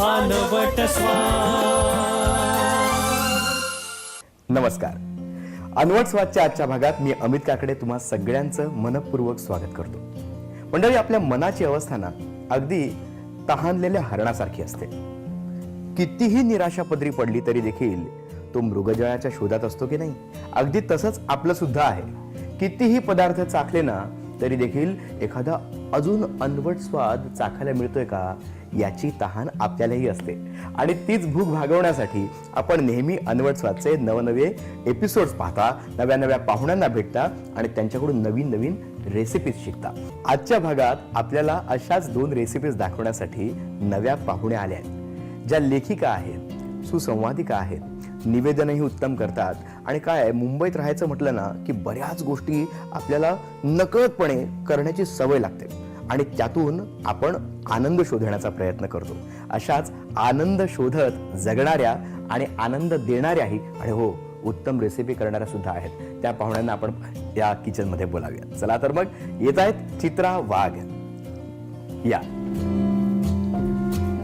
अनवट नमस्कार. अनवट स्वादच्या आजच्या भागात मी अमित काकडे तुम्हा सगळ्यांचं मनपूर्वक स्वागत करतो. मंडळी आपल्या मनाची अवस्था ना अगदी तहानलेल्या हरणासारखी असते. कितीही निराशा पदरी पडली तरी देखील तो मृगजळाच्या शोधात असतो की नाही? अगदी तसंच आपलं सुद्धा आहे. कितीही पदार्थ चाखले ना तरी देखील एखादा अजून अनवट स्वाद चाखायला मिळतोय का? याची तहान आपल्यालाही असते. आणि तीच भूक भागवण्यासाठी आपण नेहमी अनवटस्वादचे नवनवे एपिसोड्स पाहता नव्या नव्या पाहुण्यांना भेटता आणि त्यांच्याकडून नवीन नवीन रेसिपीज शिकता. आजच्या भागात आपल्याला अशाच दोन रेसिपीज दाखवण्यासाठी नव्या पाहुण्या आल्या आहेत. ज्या लेखिका आहेत सुसंवादिका आहेत निवेदनही उत्तम करतात. आणि काय आहे, मुंबईत राहायचं म्हटलं ना की बऱ्याच गोष्टी आपल्याला नकळतपणे करण्याची सवय लागते. आणि त्यातून आपण आनंद शोधण्याचा प्रयत्न करतो. अशाच आनंद शोधत जगणाऱ्या आणि आनंद देणाऱ्याही आणि हो उत्तम रेसिपी करणाऱ्या सुद्धा आहेत. त्या पाहुण्यांना आपण या किचनमध्ये बोलावूया. चला तर मग येत आहेत चित्रा वाघ. या.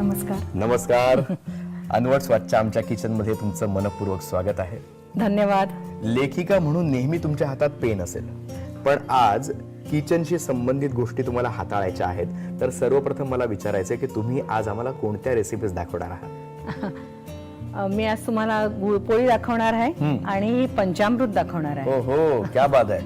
नमस्कार. नमस्कार. अनवट स्वच्छ आमच्या किचनमध्ये तुमचं मनपूर्वक स्वागत आहे. धन्यवाद. लेखिका म्हणून नेहमी तुमच्या हातात पेन असेल. पण आज किचनशी संबंधित गोष्टी तुम्हाला हाताळायच्या आहेत. तर सर्वप्रथम मला विचारायचं की तुम्ही आज आम्हाला कोणत्या रेसिपीज दाखवणार आहात? मी आज तुम्हाला गुळपोळी दाखवणार आहे आणि पंचामृत दाखवणार आहे. हो क्या बात आहे.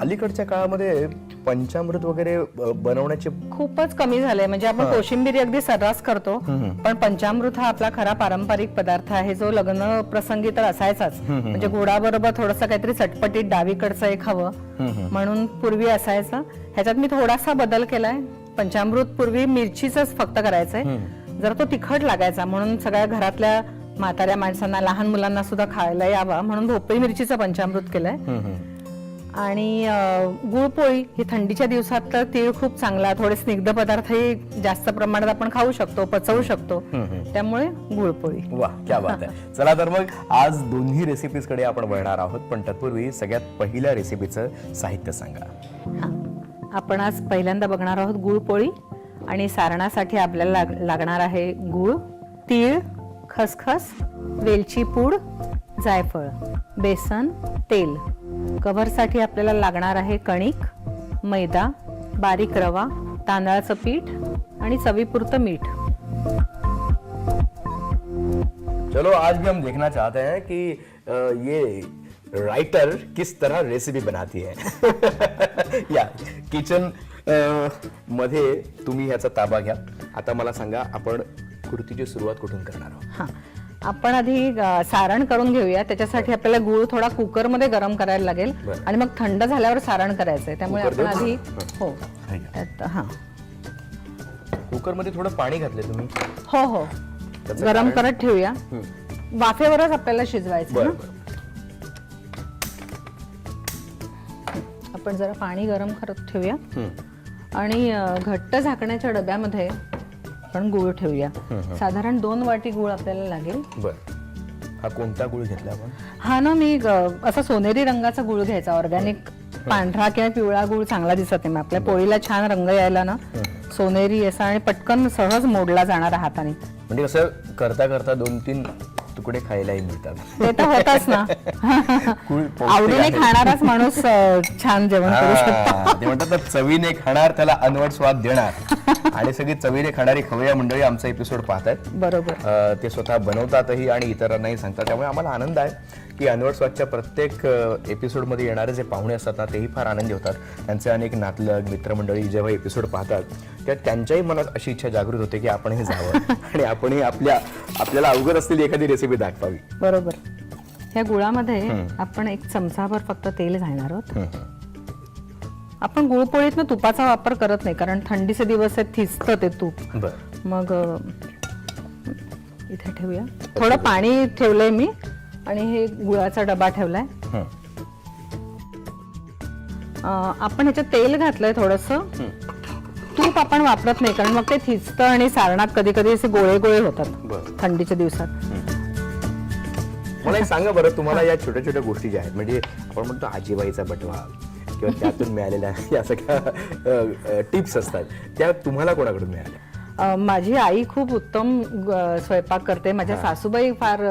अलीकडच्या काळामध्ये पंचामृत वगैरे बनवण्याचे खूपच कमी झालंय. म्हणजे आपण कोशिंबिरी अगदी सर्रास करतो पण पंचामृत हा आपला खरा पारंपरिक पदार्थ आहे. जो लग्न प्रसंगी तर असायचाच. म्हणजे गुळाबरोबर थोडस काहीतरी चटपटीत डावीकडचं एक हवं. म्हणून पूर्वी असायचं. ह्याच्यात मी थोडासा बदल केलाय. पंचामृत पूर्वी मिरचीच फक्त करायचंय. जर तो तिखट लागायचा म्हणून सगळ्या घरातल्या म्हाताऱ्या माणसांना लहान मुलांना सुद्धा खायला यावा. म्हणून भोपळी मिरचीचं पंचामृत केलंय. आणि गुळपोळी ही थंडीच्या दिवसात तर तीळ खूप चांगला थोडे स्निग्ध पदार्थही जास्त प्रमाणात आपण खाऊ शकतो पचवू शकतो. त्यामुळे गुळपोळी. वा क्या बात आहे. चला तर मग आज दोन्ही रेसिपीजकडे आपण वळणार आहोत पण तत्पूर्वी सगळ्यात पहिल्या रेसिपीचं साहित्य सांगा. हा. आपण आज पहिल्यांदा बघणार आहोत गुळपोळी आणि सारणासाठी आपल्याला लाग- लागणार आहे गुळ तीळ खसखस वेलची पूड जायफळ बेसन तेल. कव्हरसाठी आपल्याला लागणार आहे कणिक मैदा बारीक रवा तांदळाचं पीठ आणि चवीपुरतं मीठ. चलो आज भी हम देखना चाहते हैं कि ये राइटर किस तरह रेसिपी बनाती है। या किचनमध्ये तुम्ही ह्याचा ताबा घ्या. आता मला सांगा आपण कृतीची सुरुवात कुठून करणार आहोत? हा. आपण आधी सारण करून घेऊया. त्याच्यासाठी आपल्याला गुळ थोडा कुकरमध्ये गरम करायला लागेल. बरं. आणि मग थंड झाल्यावर सारण करायचंय. त्यामुळे कुकर आपण देऊ? आधी हो? त्यात हा. कुकरमध्ये थोडं पाणी घातले तुम्ही. हो हो. त्याचं गरम कारण? करत ठेवूया. वाफेवरच आपल्याला शिजवायचं बरं ना बरं. आपण जरा पाणी गरम करत ठेवूया. आणि अ, घट्ट झाकण्याच्या डब्यामध्ये आपण गुळ ठेवूया. साधारण दोन वाटी गुळ आपल्याला लागेल. बरं. हा कोणता गुळ घेतला आपण? हा ना मी ग- असा सोनेरी रंगाचा गुळ घ्यायचा ऑर्गॅनिक पांढरा किंवा पिवळा गुळ चांगला दिसत नाही. मग आपल्या पोळीला छान रंग यायला ना सोनेरी असा आणि पटकन सहज मोडला जाणारा हाताने. म्हणजे कसं करता करता दोन तीन तुकडे खायलाही मिळतात. ते तर होतच ना. पौष्टिक आवडीने आहे. खाणाराच माणूस अ, छान जेवण करू शकतो. हा, ते म्हणतात ना, चवीने खाणार त्याला अनवट स्वाद देणार. आणि सगळी चवीने खाणारी खवय्या मंडळी आमचा एपिसोड पाहतात बरोबर. अ, ते स्वतः बनवतातही आणि इतरांनाही सांगतात त्यामुळे आम्हाला आनंद आहे. की अनवट स्वादच्या प्रत्येक एपिसोडमध्ये येणारे जे पाहुणे असतात ना तेही फार आनंदी होतात. त्यांचे अनेक नातलग मित्रमंडळी जेव्हा एपिसोड पाहतात तेव्हा त्यांच्याही मनात अशी इच्छा जागृत होते की आपणही जावं. आणि आपणही आपल्या आपल्याला अवगत असलेली एखादी रेसिपी दाखवावी. बरोबर. ह्या गुळामध्ये आपण एक चमचाभर फक्त तेल घालणार आहोत. आपण गुळपोळीत तुपाचा वापर करत नाही कारण थंडीचे दिवस आहेत थिजतं ते तूप. बर. मग इथे ठेवूया. थोडं पाणी ठेवलंय मी. आणि हे गुळाचा डबा ठेवलाय. अ, आपण ह्याच्यात तेल घातलंय थोडस. तूप आपण वापरत नाही कारण मग ते थिजतं आणि सारणात कधी कधी असे गोळे गोळे होतात बरं. थंडीच्या दिवसात. मला एक सांगा बरं तुम्हाला या छोट्या छोट्या गोष्टी ज्या आहेत म्हणजे आपण म्हणतो आजीबाईचा बटवा किंवा त्यातून मिळालेल्या या सगळ्या टिप्स असतात त्या तुम्हाला कोणाकडून मिळाल्या? माझी आई खूप उत्तम स्वयंपाक करते. माझ्या सासूबाई फार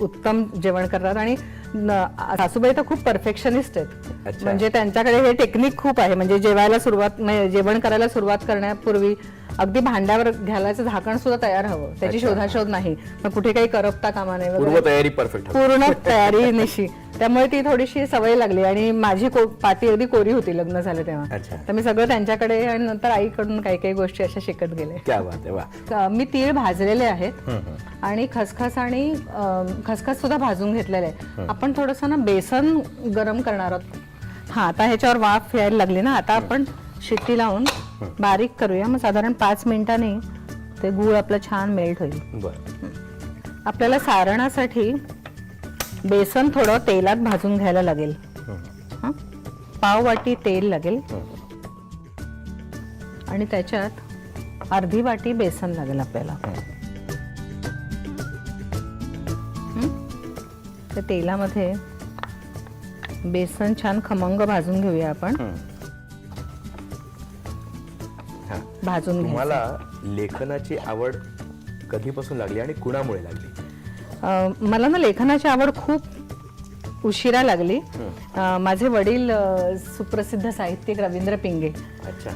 उत्तम जेवण करतात. आणि सासूबाई तर खूप परफेक्शनिस्ट आहेत. म्हणजे त्यांच्याकडे हे टेक्निक खूप आहे. म्हणजे जेवायला सुरुवात म्हणजे जेवण करायला सुरुवात करण्यापूर्वी अगदी भांड्यावर घालायचं झाकण सुद्धा तयार हवं. त्याची. शोधाशोध नाही. मग कुठे काही करपता कामा वगैरे. पूर्व तयारी परफेक्ट पूर्ण तयारी निशी. त्यामुळे ती थोडीशी सवय लागली आणि माझी पाटी अगदी कोरी होती लग्न झालं तेव्हा. तर मी सगळं त्यांच्याकडे आणि नंतर आईकडून काही काही गोष्टी अशा शिकत गेले. मी तीळ भाजलेले आहेत. आणि खसखस आणि खसखस सुद्धा भाजून घेतलेले आहे. आपण थोडस ना बेसन गरम करणार आहोत. हा आता ह्याच्यावर वाफ यायला लागली ना आता आपण शिट्टी लावून बारीक करूया. मग साधारण पाच मिनिटांनी ते गूळ आपलं छान मेल्ट होईल. बर. आपल्याला सारणासाठी बेसन थोडं तेलात भाजून घ्यायला लागेल. हं? पाव वाटी तेल लागेल. आणि त्याच्यात अर्धी वाटी बेसन लागेल आपल्याला. त्या तेलामध्ये बेसन छान खमंग भाजून घेऊया आपण. हा. भाजून तुम्हाला लेखनाची आवड कधीपासून लागली आणि कुणामुळे लागली? मला ना लेखनाची आवड खूप उशिरा लागली. माझे वडील सुप्रसिद्ध साहित्यिक रवींद्र पिंगे. अच्छा.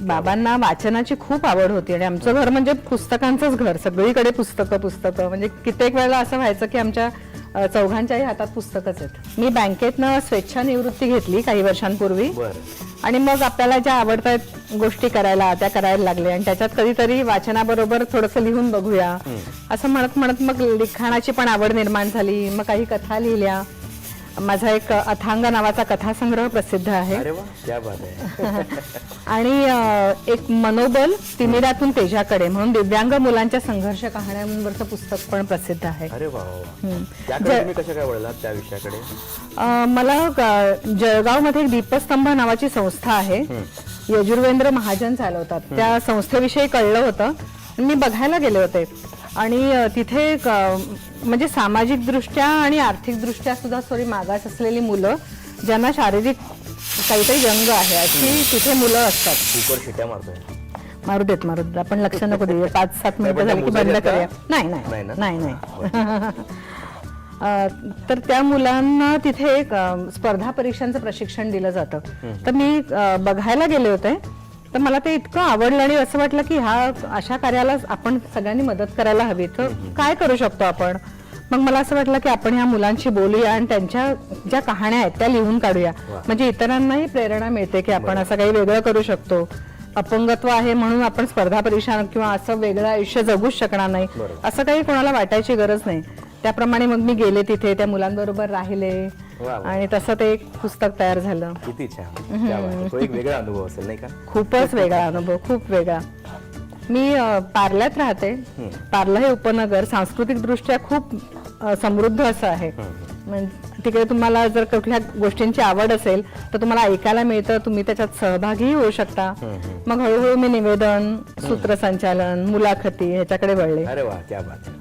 बाबांना वाचनाची खूप आवड होती आणि आमचं घर म्हणजे पुस्तकांचंच घर. सगळीकडे पुस्तकं पुस्तकं. म्हणजे कित्येक वेळेला असं व्हायचं की आमच्या चौघांच्याही हातात पुस्तकच आहेत. मी बँकेतनं स्वेच्छानिवृत्ती घेतली काही वर्षांपूर्वी. आणि मग आपल्याला ज्या आवडतात गोष्टी करायला त्या करायला लागल्या आणि त्याच्यात कधीतरी वाचनाबरोबर थोडंसं लिहून बघूया. असं म्हणत म्हणत मग लिखाणाची पण आवड निर्माण झाली. मग काही कथा लिहिल्या. माझा एक अथांग नावाचा कथासंग्रह प्रसिद्ध आहे. अरे वा क्या बात आहे. आणि अ, एक मनोबल तिमिरातून तेजाकडे म्हणून दिव्यांग मुलांच्या संघर्ष कहाण्यांवरचं पुस्तक पण प्रसिद्ध आहे. अरे वा वा, वा. त्याकडे तुम्ही कशा काय वळलात त्या विषयाकडे? अ, मला ग- जळगावमध्ये एक दीपस्तंभ नावाची संस्था आहे. यजुर्वेंद्र महाजन चालवतात. त्या संस्थेविषयी कळलं होतं. आणि मी बघायला गेले होते. आणि तिथे म्हणजे सामाजिक दृष्ट्या आणि आर्थिक दृष्ट्या सुद्धा थोडी मागास असलेली मुलं ज्यांना शारीरिक काहीतरी व्यंग आहे अशी तिथे मुलं असतात. कुकर शिट्या मारतोय. मारू देत मारू देत. आपण लक्ष नको देऊया. पाच सात मिनिटं झाली की बंद करूया? नाही नाही. नाही ना? नाही नाही. अ, तर त्या मुलांना तिथे एक अ, स्पर्धा परीक्षांचं प्रशिक्षण दिलं जातं. तर मी अ, बघायला गेले होते. तर मला ते इतकं आवडलं आणि असं वाटलं की ह्या अशा कार्याला आपण सगळ्यांनी मदत करायला हवी. तर काय करू शकतो आपण? मग मला असं वाटलं की आपण ह्या मुलांशी बोलूया आणि त्यांच्या ज्या कहाण्या आहेत त्या लिहून काढूया. म्हणजे इतरांनाही प्रेरणा मिळते की आपण असं काही वेगळं करू शकतो. अपंगत्व आहे म्हणून आपण स्पर्धा परीक्षा किंवा असं वेगळं आयुष्य जगूच शकणार नाही. असं काही कोणाला वाटायची गरज नाही. त्याप्रमाणे मग मी गेले तिथे त्या मुलांबरोबर राहिले. वा वा. आणि तसं ते एक पुस्तक तयार झालं. किती छान. क्या बात आहे. तो एक वेगळा अनुभव असेल नाही का? खूपच वेगळा अनुभव खूप वेगळा. मी अ, पार्ल्यात राहते. पार्ला हे उपनगर सांस्कृतिक दृष्ट्या खूप अ, समृद्ध असं आहे. तिकडे तुम्हाला जर कुठल्या गोष्टींची आवड असेल तर तुम्हाला ऐकायला मिळतं तुम्ही त्याच्यात सहभागी होऊ शकता. मग हळूहळू मी निवेदन सूत्रसंचालन मुलाखती ह्याच्याकडे वळले. अरे वा क्या बात आहे.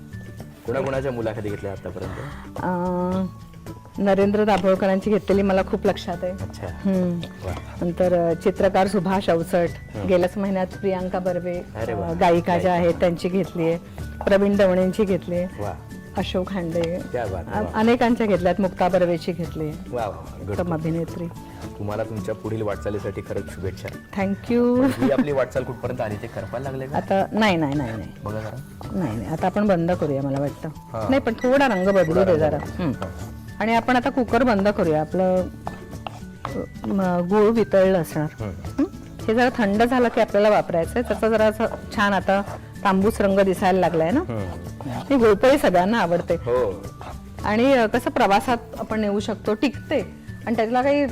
कुणाकुणाच्या मुलाखती घेतल्या आतापर्यंत? अ, नरेंद्र दाभोळकरांची घेतलेली मला खूप लक्षात आहे. अच्छा. हम्म. नंतर चित्रकार सुभाष अवचट गेल्याच महिन्यात प्रियांका बर्वे अरे वा. अ, गायिका ज्या आहेत त्यांची घेतली आहे. प्रवीण दवणेंची घेतली आहे. वा. अशोक हांडे. क्या बात आहे. अ- अनेकांच्या घेतल्यात. मुक्ता बर्वेची घेतली वा. उत्तम अभिनेत्री. तुम्हाला तुमच्या पुढील वाटचालीसाठी खरंच शुभेच्छा. थँक्यू ही आपली वाटचाल कुठपर्यंत आली? ते करपायला लागले का? आता नाही नाही नाही नाही. बघा जरा. नाही नाही. आता आपण बंद करूया मला वाटतं. नाही पण थोडा रंग बदलू दे जरा. आणि आपण आता कुकर बंद करूया. आपलं गूळ वितळलं असणार. हं? जरा थंड झालं की आपल्याला वापरायचं आहे त्याचा जरा असं छान आता तांबूस रंग दिसायला लागलाय ना? ही गुळपोळी सगळ्यांना आवडते. हो. आणि कसं प्रवासात आपण नेऊ शकतो टिकते. आणि त्याला काही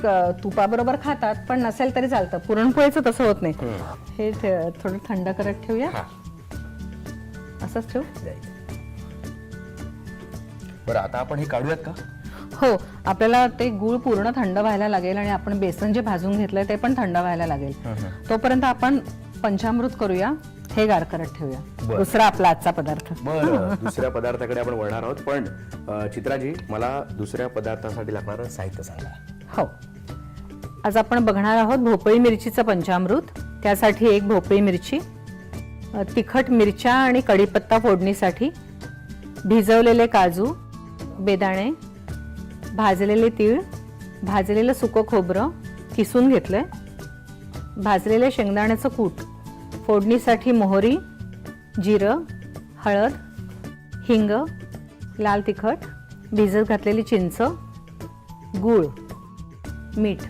तुपाबरोबर खातात पण नसेल तरी चालतं. पुरणपोळीचं तसं होत नाही. हे. थोडं थंड करत ठेवूया. असंच ठेवू. बरं आता आपण हे काढूयात का? हो आपल्याला ते गूळ पूर्ण थंड व्हायला लागेल आणि आपण बेसन जे भाजून घेतलंय ते पण थंड व्हायला लागेल. तोपर्यंत आपण पंचामृत करूया हे गार करत ठेवूया. दुसरा आपला आजचा पदार्थ. बरं दुसऱ्या पदार्थाकडे आपण वळणार आहोत पण चित्राजी मला दुसऱ्या पदार्थासाठी लागणारं साहित्य सांगा. हो. आज आपण बघणार आहोत भोपळी मिरचीचं पंचामृत त्यासाठी एक भोपळी मिरची तिखट मिरच्या आणि कढीपत्ता फोडणीसाठी भिजवलेले काजू बेदाणे भाजलेले तीळ भाजलेलं सुकं खोबरं किसून घेतलंय. भाजलेले शेंगदाण्याचं कूट फोडणीसाठी मोहरी जिरं हळद हिंग लाल तिखट भिजत घातलेली चिंच गूळ मीठ.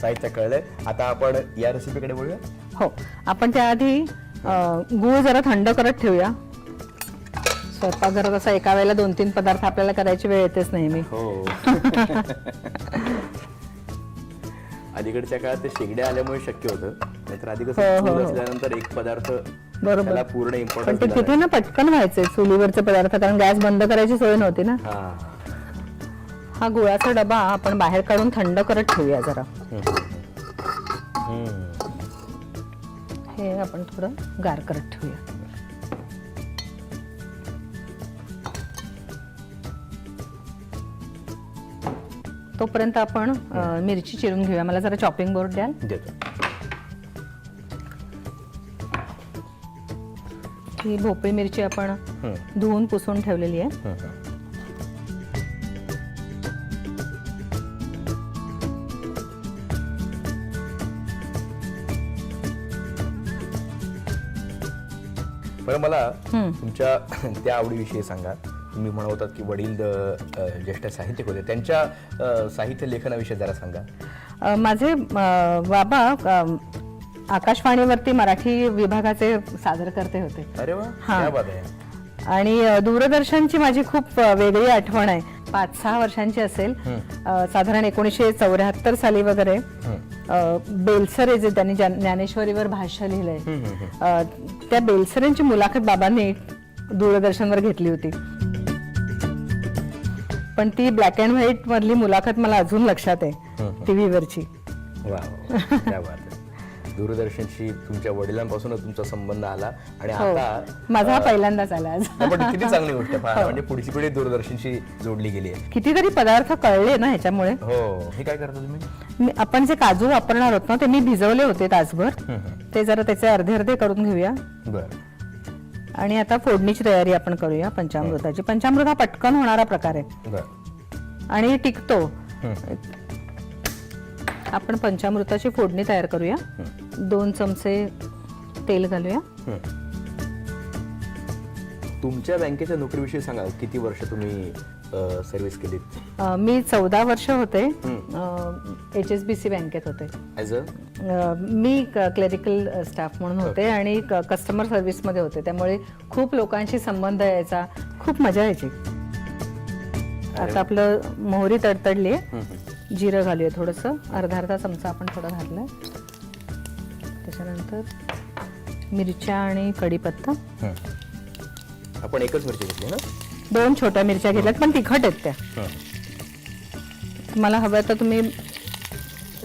साहित्य कळलंय. आता आपण या रेसिपीकडे बोलूया? हो. आपण त्याआधी गूळ जरा थंड करत ठेवूया. स्वयंपाकघरात असा एका वेळेला दोन तीन पदार्थ आपल्याला करायची वेळ येतेच नेहमी हो. अलीकडच्या काळात ते शेगड्या आल्यामुळे शक्य होतं. नाहीतर आधी हो, कसं हो, चूल हो. असल्यानंतर एक पदार्थ बरोबर. त्याला पूर्ण पण ते इम्पॉर्टन्स तिथे ना पटकन व्हायचे चुलीवरचे पदार्थ कारण गॅस बंद करायची सोय नव्हती ना. हा. हा गुळाचा डबा आपण बाहेर काढून थंड करत ठेवूया जरा. हम्म. हे आपण थोडं गार करत ठेवूया. तोपर्यंत आपण अ, मिरची चिरून घेऊया मला जरा चॉपिंग बोर्ड द्याल देतो ही भोपळी मिरची आपण. धुवून पुसून ठेवलेली आहे. बरं मला. तुमच्या त्या आवडीविषयी सांगा तुम्ही म्हणत होतात की वडील ज्येष्ठ साहित्यिक होते. त्यांच्या साहित्य लेखनाविषयी जरा सांगा. माझे बाबा आकाशवाणीवरती मराठी विभागाचे सादरकर्ते होते. अरे वा. क्या बात आहे. आणि दूरदर्शनची माझी खूप वेगळी आठवण आहे. पाच सहा वर्षांची असेल. साधारण एकोणीसशे चौऱ्याहत्तर साली वगैरे बेलसरे जे त्यांनी ज्ञान- ज्ञानेश्वरीवर भाष्य लिहिलंय त्या बेलसरेंची मुलाखत बाबांनी दूरदर्शनवर घेतली होती. पण ती ब्लॅक अँड व्हाईट मधली मुलाखत मला अजून लक्षात आहे टीव्हीवरची. वा वा. क्या बात आहे. दूरदर्शनशी तुमच्या वडिलांपासूनच तुमचा संबंध आला आणि हो. आता माझा हा पहिल्यांदाच आला आज. नाही, पण किती चांगली गोष्ट आहे पहा, म्हणजे पुढची पिढी दूरदर्शनशी जोडली गेली आहे. कितीतरी पदार्थ कळले ना ह्याच्यामुळे. हो. हे काय करता तुम्ही? मी आपण जे काजू वापरणार आहोत ना ते मी भिजवले होते तासभर. ते जरा त्याचे अर्धे अर्धे करून घेऊया. बर. आणि आता फोडणीची तयारी आपण करूया पंचामृताची. पंचामृत हा पटकन होणारा प्रकार आहे. बर. आणि टिकतो. आपण पंचामृताची फोडणी तयार करूया. दोन चमचे तेल घालूया. तुमच्या बँकेच्या नोकरीविषयी सांगा किती वर्ष तुम्ही सर्व्हिस केलीत अ, मी चौदा वर्ष होते एच एस बी सी बँकेत होते. ॲज अ अ, मी क्लेरिकल स्टाफ म्हणून होते आणि कस्टमर सर्व्हिसमध्ये होते. त्यामुळे खूप लोकांशी संबंध यायचा खूप मजा यायची. आता आपलं मोहरी तडतडली जिरं घालूया थोडंसं. अर्धा अर्धा चमचा आपण थोडं घातलंय. त्याच्यानंतर मिरच्या आणि कढीपत्ता. आपण एकच मिरची घेतली ना? दोन छोट्या मिरच्या घेतल्यात पण तिखट आहेत त्या. तुम्हाला हव्या तर तुम्ही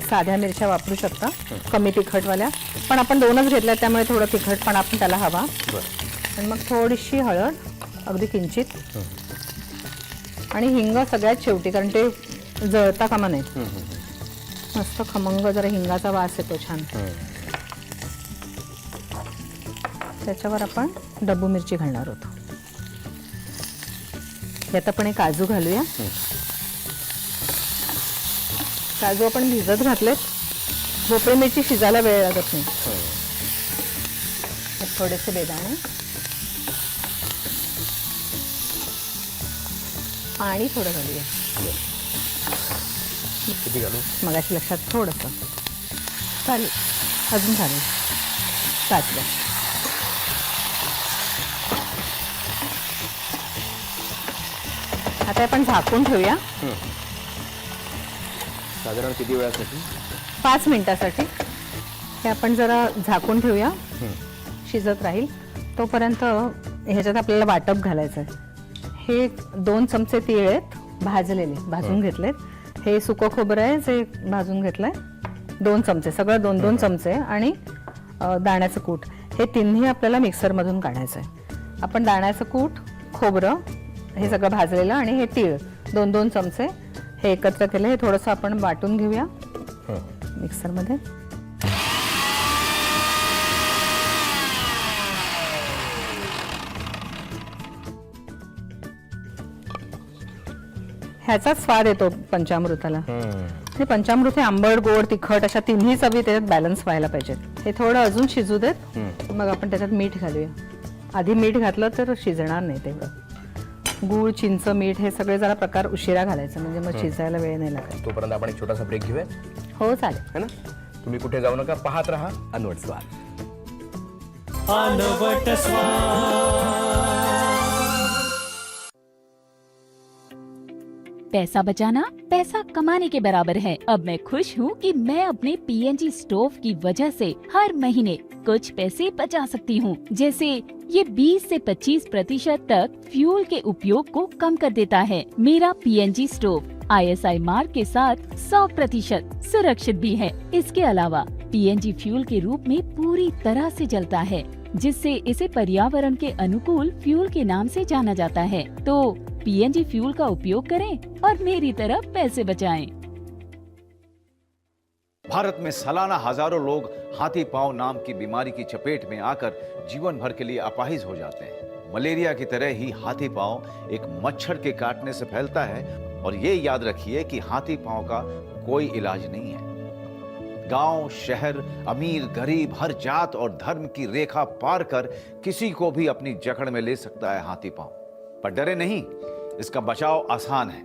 साध्या मिरच्या वापरू शकता कमी तिखटवाल्या. पण आपण दोनच घेतल्या त्यामुळे थोडं तिखट पण आपण त्याला हवा. बर. आणि मग थोडीशी हळद अगदी किंचित. आणि हिंग सगळ्यात शेवटी कारण ते जळता कामा नाही मस्त खमंग जरा हिंगाचा वास येतो छान. त्याच्यावर आपण डब्बू मिरची घालणार आहोत. यात आपण एक काजू घालूया. काजू आपण भिजत घातलेत. भोपळी मिरची शिजायला वेळ लागत नाही. थोडेसे बेदाणे. पाणी थोडं घालूया. किती घालू? मगाशी लक्षात थोडंसं. चालेल. अजून चालेल. चालेल आता आपण झाकून ठेवूया. साधारण किती वेळासाठी? पाच मिनिटासाठी. हे आपण जरा झाकून ठेवूया. शिजत राहील. तोपर्यंत ह्याच्यात आपल्याला वाटप घालायचं आहे हे दोन चमचे तीळ आहेत भाजलेले भाजून घेतलेत. हे सुकं खोबरं आहे जे भाजून घेतलंय. दोन चमचे सगळं दोन दोन चमचे आणि दाण्याचं कूट. हे तिन्ही आपल्याला मिक्सरमधून काढायचं आहे आपण दाण्याचं कूट खोबरं हे सगळं भाजलेलं आणि हे तीळ दोन दोन चमचे हे एकत्र केलं. हे थोडस आपण वाटून घेऊया मिक्सरमध्ये. ह्याचा स्वाद येतो पंचामृताला. हे. म्हणजे पंचामृत हे आंबट गोड तिखट अशा तिन्ही चवी त्याच्यात बॅलन्स व्हायला पाहिजेत. हे थोडं अजून शिजू देत. मग आपण त्याच्यात मीठ घालूया. आधी मीठ घातलं तर शिजणार नाही तेवढं. गूळ चिंच मीठ हे सगळे जरा प्रकार उशिरा घालायचं म्हणजे मग शिजायला वेळ नाही लागत. तोपर्यंत आपण एक छोटासा ब्रेक घेऊया. हो चालेल. है ना? तुम्ही कुठे जाऊ नका पाहत राहा अनवट स्वाद. अनवट पैसा बचाना, पैसा कमाने के बराबर है। अब मैं खुश हूँ कि मैं अपने पीएनजी स्टोव की वजह से हर महीने कुछ पैसे बचा सकती हूँ। जैसे ये 20 से 25 प्रतिशत तक फ्यूल के उपयोग को कम कर देता है। मेरा पीएनजी स्टोव आईएसआई मार्क के साथ 100 प्रतिशत सुरक्षित भी है। इसके अलावा पीएनजी फ्यूल के रूप में पूरी तरह से जलता है, जिससे इसे पर्यावरण के अनुकूल फ्यूल के नाम से जाना जाता है। तो पीएनजी फ्यूल का उपयोग करें और मेरी तरह पैसे बचाएँ। भारत में सालाना हज़ारों लोग हाथी पाँव नाम की बीमारी की चपेट में आकर जीवन भर के लिए अपाहिज हो जाते हैं। मलेरिया की तरह ही हाथी पाँव एक मच्छर के काटने से फैलता है और ये याद रखिए कि हाथी पाँव का कोई इलाज नहीं है। गाँव, शहर, अमीर, गरीब, हर जात और धर्म की रेखा पार कर किसी को भी अपनी जकड़ में ले सकता है हाथी पाँव। पर डरे नहीं। इसका बचाव आसान है।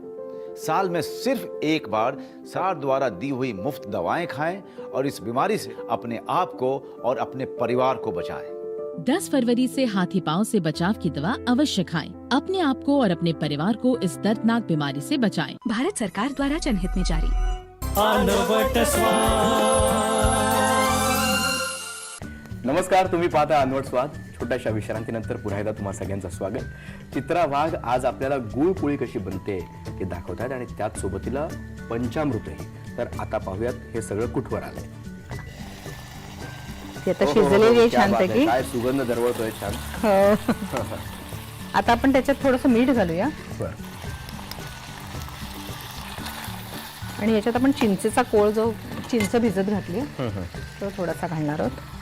साल में सिर्फ़ एक बार सार द्वारा दी हुई मुफ़्त दवाएँ खाएँ और इस बीमारी से अपने आप को और अपने परिवार को बचाएँ। 10 फरवरी से हाथी पाँव से बचाव की दवा अवश्य खाएँ। अपने आप को और अपने परिवार को इस दर्दनाक बीमारी से बचाएँ। भारत सरकार द्वारा जनहित में जारी। अनवट नमस्कार तुम्ही पाहता अनवट स्वाद. छोट्याशा विश्रांतीनंतर पुन्हा एकदा तुम्हा सगळ्यांचं स्वागत. चित्रा वाघ आज आपल्याला गुळपोळी कशी बनते ते दाखवतात आणि त्याच सोबतीला पंचामृतही. तर आता पाहूयात हे सगळं कुठवर आलंय? ती आता हो, हो, हो, शिजलेली आहे क्या बात आहे. छानपैकी काय सुगंध दरवळतोय छान. हो. आता आपण त्याच्यात थोडंसं मीठ घालूया. बरं. आणि याच्यात आपण चिंचेचा कोळ जो चिंच भिजत घातली तो थोडासा घालणार आहोत.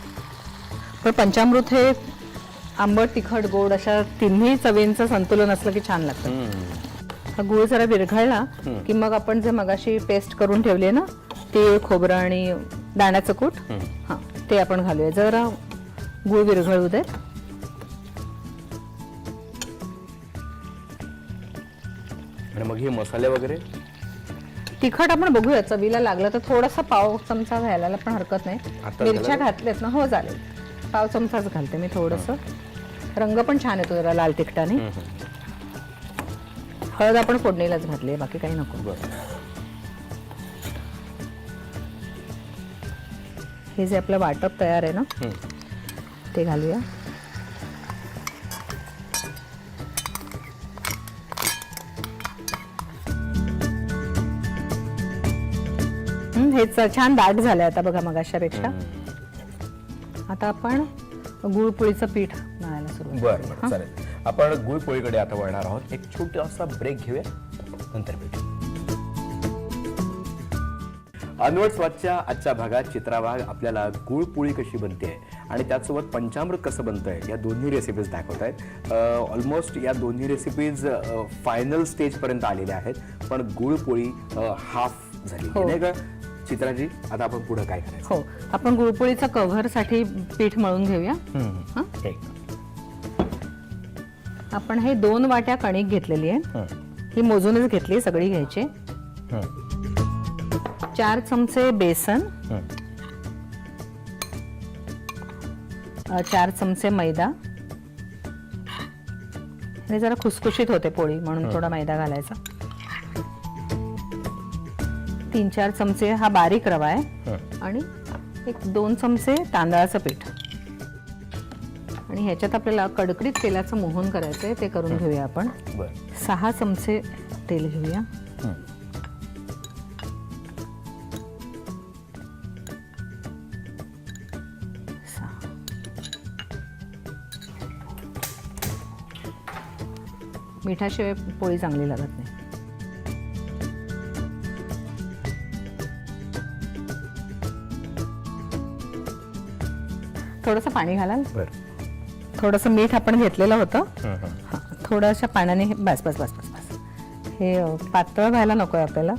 पण पंचामृत हे आंबट तिखट गोड अशा तिन्ही चवींचं संतुलन असलं की छान लागतं. हा गुळ जरा विरघळला की मग आपण जे मगाशी पेस्ट करून ठेवली आहे ना तीळ खोबरं आणि दाण्याचं कूट हां ते आपण घालूया. जरा गुळ विरघळू आणि मग हे मसाले वगैरे? तिखट आपण बघूया. चवीला लागलं तर थोडासा पाव चमचा घालायला पण हरकत नाही. आता मिरच्या? घातल्यात ना हो चालेल. पाव चमचाच घालते मी थोडस. रंग पण छान येतो जरा लाल तिखटाने. हळद आपण फोडणीलाच घातली बाकी काही नको. हे जे आपलं वाटप तयार आहे ना ते घालूया. हं, हे च- छान दाट झालंय आता बघा मगाशापेक्षा आता आपण गुळपोळीचं पीठ मळायला सुरुवात बरं बरं चालेल. आपण गुळपोळीकडे आता वळणार आहोत. एक छोटासा ब्रेक घेऊया. नंतर भेटू. अनवट स्वादच्या आजच्या भागात चित्रावाग आपल्याला गुळपोळी कशी बनते आणि त्याचसोबत पंचामृत कसं बनतंय या दोन्ही रेसिपीज दाखवत आहेत. ऑलमोस्ट या दोन्ही रेसिपीज फायनल स्टेजपर्यंत आलेल्या आहेत. पण गुळपोळी हाफ झाली हो. नाही का? चित्राजी आता आपण पुढे काय करायचं? हो आपण गुळपोळीचा कव्हरसाठी पीठ मळून घेऊया. हं? आपण हे दोन वाट्या कणिक घेतलेली आहे. ही मोजूनच घेतली सगळी घ्यायची. चार चमचे बेसन. अ, चार चमचे मैदा. आणि जरा खुसखुशीत होते पोळी म्हणून थोडा मैदा घालायचा. तीन चार चमचे हा बारीक रवा आहे. आणि एक दोन चमचे तांदळाचं पीठ. आणि ह्याच्यात आपल्याला कडकडीत तेलाचं मोहन करायचंय ते करून घेऊया आपण. सहा चमचे तेल घेऊया. मिठाशिवाय पोळी चांगली लागत नाही. थोडंसं पाणी घालाल बरं. थोडंसं मीठ आपण घेतलेलं होतं. हा, थोड्याशा पाण्याने हे- बस बस बस बस बस. हे अ, पातळ व्हायला नकोय आपल्याला.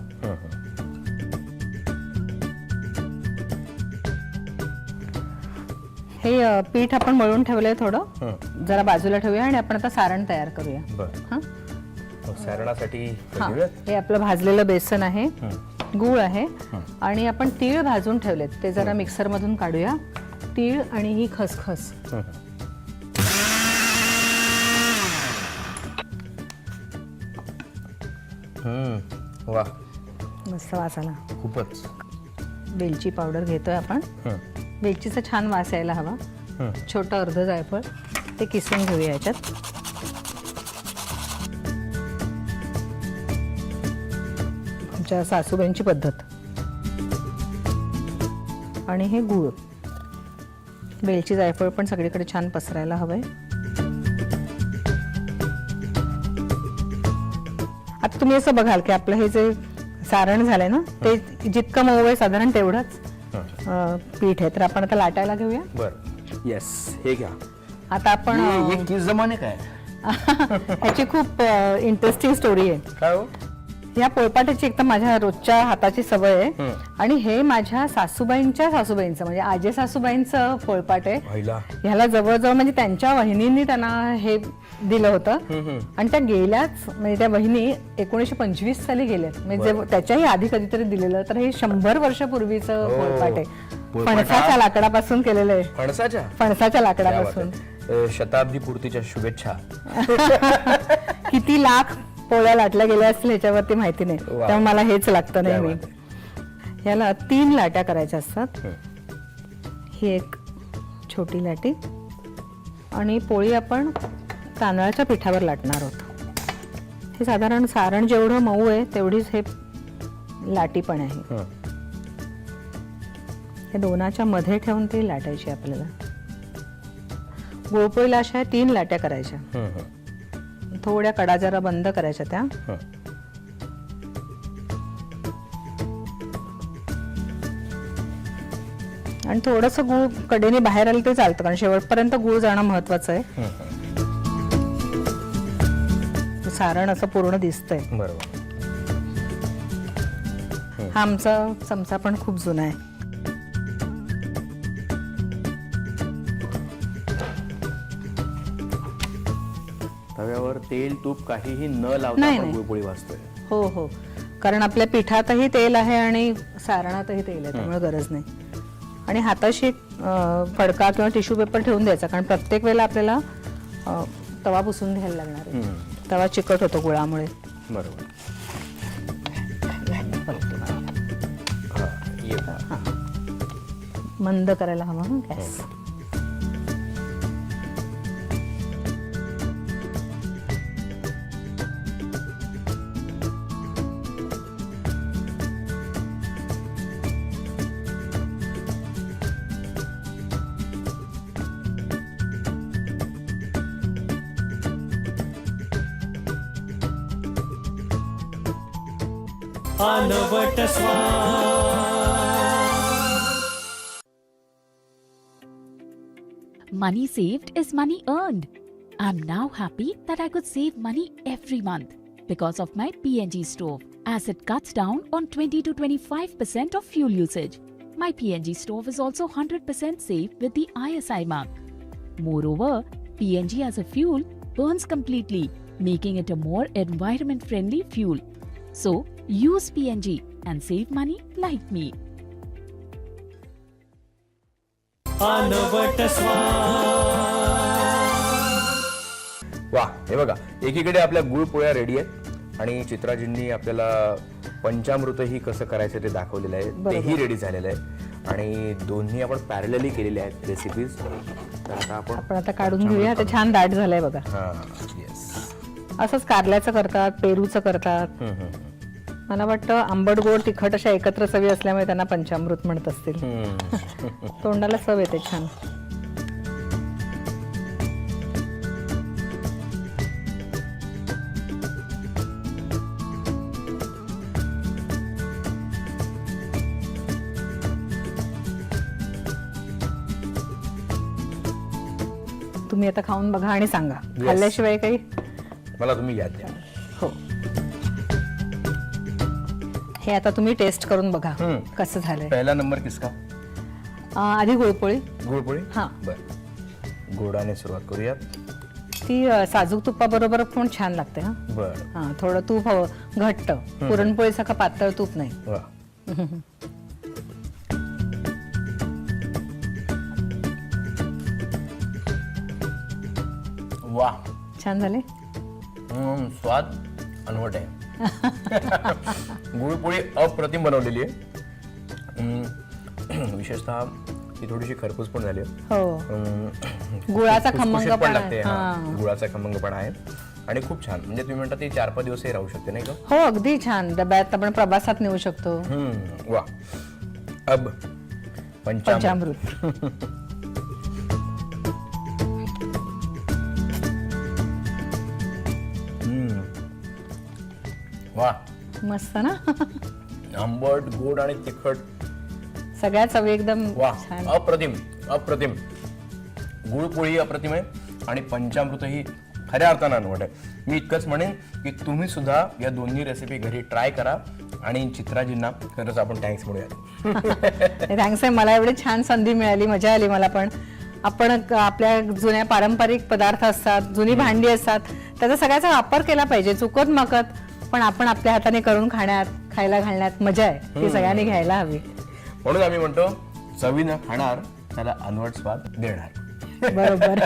हे अ, पीठ आपण मळून ठेवलंय थोडं. जरा बाजूला ठेवूया आणि आपण आता सारण तयार करूया. बर. हा? सारणासाठी हा. हे आपलं भाजलेलं बेसन आहे. गूळ आहे. आणि आपण तीळ भाजून ठेवलेत. ते जरा मिक्सर मधून काढूया. तीळ आणि ही खसखस. वा. मस्त वास आला. खूपच. वेलची पावडर घेतोय आपण. वेलचीचा छान वास यायला हवा. छोटं अर्ध जायफळ. ते किसून घेऊया याच्यात. आमच्या सासूबाईंची पद्धत. आणि हे गूळ. वेलची जायफळ पण सगळीकडे छान पसरायला हवंय. आता तुम्ही असं बघाल की आपलं हे जे सारण झालंय ना ते जितकं मऊ आहे साधारण तेवढंच पीठ आहे. तर आपण आता लाटायला घेऊया? बर. येस हे घ्या. आता आपण अं, किस जमाने काय? ह्याची खूप इंटरेस्टिंग स्टोरी आहे. काय हो? या पोळपाटाची एकदम माझ्या रोजच्या हाताची सवय आहे. आणि हे माझ्या सासूबाईंच्या सासूबाईंचं म्हणजे आजे सासूबाईंचं पोळपाट आहे. ह्याला जवळजवळ म्हणजे त्यांच्या वहिनींनी त्यांना हे दिलं होतं. आणि त्या गेल्याच म्हणजे त्या वहिनी एकोणीशे पंचवीस साली गेल्यात. म्हणजे त्याच्याही आधी कधीतरी दिलेलं तर हे शंभर वर्षापूर्वीचं हो. पोळपाट आहे. फणसाच्या लाकडापासून केलेलं आहे. फणसाच्या? फणसाच्या लाकडापासून. शताब्दी पूर्तीच्या शुभेच्छा. किती लाख पोळ्या लाटल्या गेल्या असतील ह्याच्यावरती माहिती नाही. वा. त्यामुळे मला हेच लागतं क्या नेहमी बात याला तीन लाट्या करायच्या असतात. ही एक छोटी लाटी आणि पोळी आपण तांदळाच्या पिठावर लाटणार आहोत. हे साधारण सारण जेवढं मऊ आहे तेवढीच हे लाटी पण आहे. हं. हे दोनाच्या मध्ये ठेवून ती लाटायची आपल्याला. गुळपोळीला अशा तीन लाट्या करायच्या. हं, हं. थोड्या कडा जरा बंद करायच्या त्या. हं. आणि थोडस गुळ कडेने बाहेर आलं ते चालतं कारण शेवटपर्यंत गुळ जाणं महत्वाचं आहे. सारण असं पूर्ण दिसतंय. बरोबर. हा आमचा चमचा पण खूप जुना आहे. तव्यावर तेल तूप काहीही न लावता नाही, आपण नाही. गुळपोळी वाजतोय हो हो. कारण आपल्या पिठातही तेल आहे आणि सारणातही तेल आहे त्यामुळे गरज नाही. आणि हाताशी अं, फडका किंवा टिश्यू पेपर ठेवून द्यायचा कारण प्रत्येक वेळेला आपल्याला अं, तवा पुसून घ्यायला लागणार आहे. तवा चिकट होतो गुळामुळे. बरोबर. हा, ये. मंद करायला हवा हं. Money saved is money earned. I'm now happy that I could save money every month because of my PNG stove as it cuts down on 20 to 25% of fuel usage. My PNG stove is also 100% safe with the ISI mark. Moreover, PNG as a fuel burns completely, making it a more environment friendly fuel. So, use PNG and save money like me. वा हे बघा एकीकडे आपल्या गुळ पोळ्या ready आहेत आणि चित्राजींनी आपल्याला पंचामृतही कसं करायचं ते दाखवलेलं आहे तेही रेडी झालेलं आहे. आणि दोन्ही आपण पॅरलली केलेले आहेत रेसिपीज तर आता आपण आपण आता काढून घेऊया ते छान दाट झालंय बघा. हा येस असंच कारल्याचं करतात पेरूचं करतात. मला वाटतं आंबट गोड तिखट अशा एकत्र चवी असल्यामुळे त्यांना पंचामृत म्हणत असतील. तोंडाला चव येते छान. तुम्ही आता खाऊन बघा आणि सांगा. खाल्ल्याशिवाय काही? मला तुम्ही याद द्या. हे आता तुम्ही टेस्ट करून बघा हम्म. कसं झालंय. पहिला नंबर किसका अं, आधी गुळपोळी गुळपोळी हा. बर. गोडाने सुरुवात करूयात. ती अं, साजूक तुपाबरोबर पण छान लागते हा. बर. हा थोडं तूप हवं घट्ट. पुरणपोळीसारखं पातळ तूप नाही. वा. वा. छान झाले. हम्म, स्वाद अनवट आहे. गुळपोळी अप्रतिम बनवलेली आहे विशेषतः ती थोडीशी खरपूस पण झाली आहे. हो गुळाचा खुसखुशीत खमंगपणा पण लागते आहे. हा. हा. गुळाचा खमंगपणा आहे आणि खूप छान म्हणजे तुम्ही म्हणता ती चार पाच दिवसही राहू शकते नाही का हो अगदी छान डब्यात आपण प्रवासात नेऊ शकतो हम्म, वा अब पंचामृत पंचामृत वा. मस्त ना? आंबट गोड आणि तिखट. सगळ्या चवी एकदम वा. छान. अप्रतिम अप्रतिम. गुळपोळी अप्रतिम आहे आणि पंचामृत ही खऱ्या अर्थानं अनवट आहे. मी इतकंच म्हणेन की तुम्ही सुद्धा या दोन्ही रेसिपी घरी ट्राय करा आणि चित्राजींना खरंच आपण थँक्स म्हणूयात. थँक्स आहे. मला एवढी छान संधी मिळाली मजा आली मला पण. आपण क- आपल्या जुन्या पारंपरिक पदार्थ असतात जुनी भांडी असतात त्याचा सगळ्याचा वापर केला पाहिजे. चुकत मकत पण आपण आपल्या हाताने करून खाण्यात खायला घालण्यात मजा आहे. ती सगळ्यांनी घ्यायला हवी. म्हणून आम्ही म्हणतो चवीनं खाणार त्याला अनवट स्वाद देणार. बरोबर.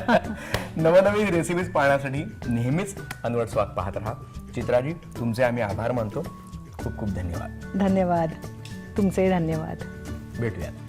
नवनवीन रेसिपीज पाहण्यासाठी नेहमीच अनवट स्वाद पाहत राहा. चित्राजी तुमचे आम्ही आभार मानतो. खूप खूप धन्यवाद. धन्यवाद. तुमचे धन्यवाद. भेटूयात.